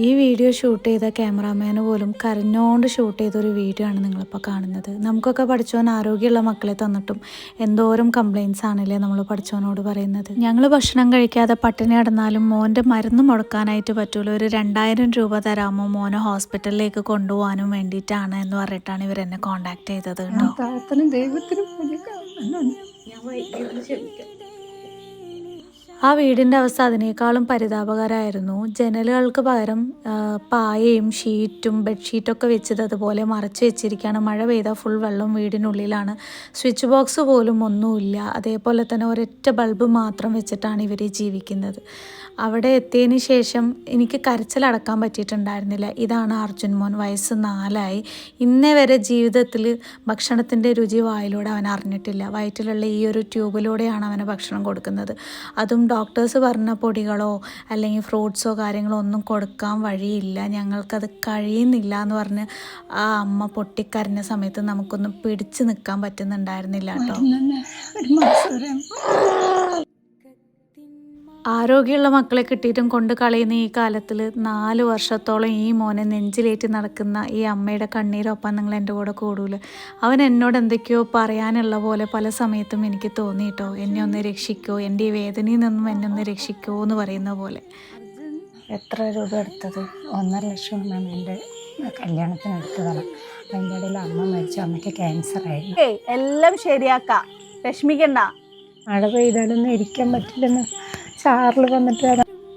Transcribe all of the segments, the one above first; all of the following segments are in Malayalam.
ഈ വീഡിയോ ഷൂട്ട് ചെയ്ത ക്യാമറാമാന് പോലും കരഞ്ഞോണ്ട് ഷൂട്ട് ചെയ്തൊരു വീഡിയോ ആണ് നിങ്ങളിപ്പോൾ കാണുന്നത്. നമുക്കൊക്കെ പഠിച്ചവൻ ആരോഗ്യമുള്ള മക്കളെ തന്നിട്ടും എന്തോരം കംപ്ലയിൻസ് ആണല്ലേ നമ്മൾ പഠിച്ചവനോട് പറയുന്നത്. ഞങ്ങൾ ഭക്ഷണം കഴിക്കാതെ പട്ടിണി കിടന്നാലും മോന്റെ മരുന്ന് മുടക്കാനായിട്ട് പറ്റൂല. ഒരു രണ്ടായിരം രൂപ തരാമോ മോനെ ഹോസ്പിറ്റലിലേക്ക് കൊണ്ടുപോകാനും വേണ്ടിയിട്ടാണ് എന്ന് പറഞ്ഞിട്ടാണ് ഇവർ എന്നെ കോണ്ടാക്ട് ചെയ്തത് കേട്ടോ. ദൈവത്തിനും കൊടുക്കാം ആ വീടിന്റെ അവസ്ഥ അതിനേക്കാളും പരിതാപകരമായിരുന്നു ജനലുകൾക്ക് പകരം പായയും ഷീറ്റും ബെഡ്ഷീറ്റൊക്കെ വെച്ചത് അതുപോലെ മറച്ചു വെച്ചിരിക്കുകയാണ്. മഴ പെയ്താൽ ഫുൾ വെള്ളം വീടിനുള്ളിലാണ്. സ്വിച്ച് ബോക്സ് പോലും ഒന്നുമില്ല. അതേപോലെ തന്നെ ഒരൊറ്റ ബൾബ് മാത്രം വെച്ചിട്ടാണ് ഇവർ ജീവിക്കുന്നത്. അവിടെ എത്തിയതിന് ശേഷം എനിക്ക് കരച്ചിലടക്കാൻ പറ്റിയിട്ടുണ്ടായിരുന്നില്ല. ഇതാണ് അർജുൻ മോൻ വയസ്സ് നാലായി. ഇന്നേ വരെ ജീവിതത്തിൽ ഭക്ഷണത്തിന്റെ രുചി വായിലൂടെ അവൻ അറിഞ്ഞിട്ടില്ല. വയറ്റിലുള്ള ഈ ഒരു ട്യൂബിലൂടെയാണ് അവന് ഭക്ഷണം കൊടുക്കുന്നത്. അതും ഡോക്ടേഴ്സ് പറഞ്ഞ പൊടികളോ അല്ലെങ്കിൽ ഫ്രൂട്ട്സോ കാര്യങ്ങളോ ഒന്നും കൊടുക്കാൻ വഴിയില്ല. ഞങ്ങൾക്കത് കഴിയുന്നില്ല എന്ന് പറഞ്ഞ് ആ അമ്മ പൊട്ടിക്കരഞ്ഞ സമയത്ത് നമുക്കൊന്നും പിടിച്ചു നിൽക്കാൻ പറ്റുന്നുണ്ടായിരുന്നില്ല കേട്ടോ. ആരോഗ്യമുള്ള മക്കളെ കിട്ടിയിട്ടും കൊണ്ട് കളയുന്ന ഈ കാലത്തിൽ നാല് വർഷത്തോളം ഈ മോനെ നെഞ്ചിലേറ്റി നടക്കുന്ന ഈ അമ്മയുടെ കണ്ണീരൊപ്പം നിങ്ങൾ എന്റെ കൂടെ കൂടൂല? അവൻ എന്നോട് എന്തൊക്കെയോ പറയാനുള്ള പോലെ പല സമയത്തും എനിക്ക് തോന്നിയിട്ടോ എന്നെ ഒന്ന് രക്ഷിക്കോ എന്റെ ഈ വേദനയിൽ നിന്നും എന്നെ ഒന്ന് രക്ഷിക്കോ എന്ന് പറയുന്ന പോലെ. എത്ര രൂപ എടുത്തത്? ഒന്നര ലക്ഷം മാം എന്റെ കല്യാണത്തിന് എടുത്തതാണ്. അതിന്റെ ഇടയിൽ അമ്മ മരിച്ചു അമ്മയ്ക്ക് ക്യാൻസർ ആയിരുന്നു. എല്ലാം ശരിയാക്കാം. വിഷമിക്കണ്ട. മഴ പെയ്താലൊന്നും ഇരിക്കാൻ പറ്റില്ലെന്ന് ചാറിൽ വന്നിട്ട്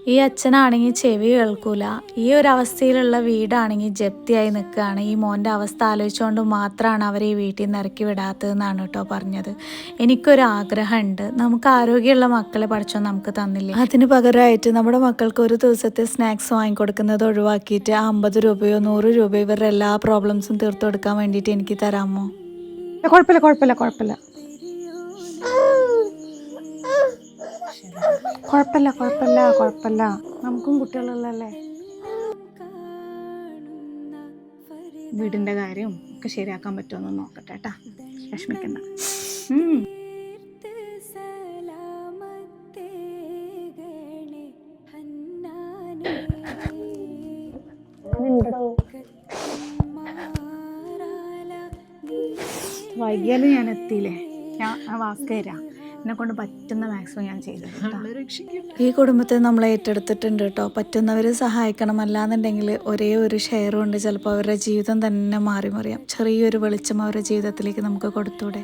ഈ അച്ഛനാണെങ്കിൽ ചെവി കേൾക്കൂല. ഈ ഒരു അവസ്ഥയിലുള്ള വീടാണെങ്കിൽ ജപ്തിയായി നിൽക്കുകയാണ്. ഈ മോന്റെ അവസ്ഥ ആലോചിച്ചുകൊണ്ട് മാത്രമാണ് അവർ ഈ വീട്ടിൽ നിന്ന് ഇറക്കി വിടാത്തതെന്നാണ് കേട്ടോ പറഞ്ഞത്. എനിക്കൊരു ആഗ്രഹമുണ്ട്. നമുക്ക് ആരോഗ്യമുള്ള മക്കളെ പഠിച്ചോ നമുക്ക് തന്നില്ല? അതിന് പകരമായിട്ട് നമ്മുടെ മക്കൾക്ക് ഒരു ദിവസത്തെ സ്നാക്സ് വാങ്ങിക്കൊടുക്കുന്നത് ഒഴിവാക്കിയിട്ട് ആ അമ്പത് രൂപയോ നൂറ് രൂപയോ ഇവരുടെ എല്ലാ പ്രോബ്ലംസും തീർത്തു കൊടുക്കാൻ വേണ്ടിയിട്ട് എനിക്ക് തരാമോ? കുഴപ്പമില്ല കുഴപ്പമില്ല കുഴപ്പമില്ല. കുഴപ്പമില്ല കുഴപ്പമില്ല കുഴപ്പമില്ല. നമുക്കും കുട്ടികളുള്ളല്ലേ വീടിന്റെ കാര്യം ഒക്കെ ശരിയാക്കാൻ പറ്റുമെന്ന് നോക്കട്ടെ കേട്ടാ. വിഷമിക്കണ്ട വൈകിയാലും ഞാൻ എത്തിയില്ലേ? ഞാൻ വാക്കേരാ എന്നെ കൊണ്ട് പറ്റുന്ന മാക്സിമം ഞാൻ ചെയ്തു ഈ കുടുംബത്തെ നമ്മൾ ഏറ്റെടുത്തിട്ടുണ്ട് കേട്ടോ പറ്റുന്നവർ സഹായിക്കണം അല്ലാന്നുണ്ടെങ്കിൽ ഒരേ ഒരു ഷെയർ കൊണ്ട് ചിലപ്പോൾ അവരുടെ ജീവിതം തന്നെ മാറി മറിയാം. ചെറിയൊരു വെളിച്ചം അവരുടെ ജീവിതത്തിലേക്ക് നമുക്ക് കൊടുത്തൂടെ?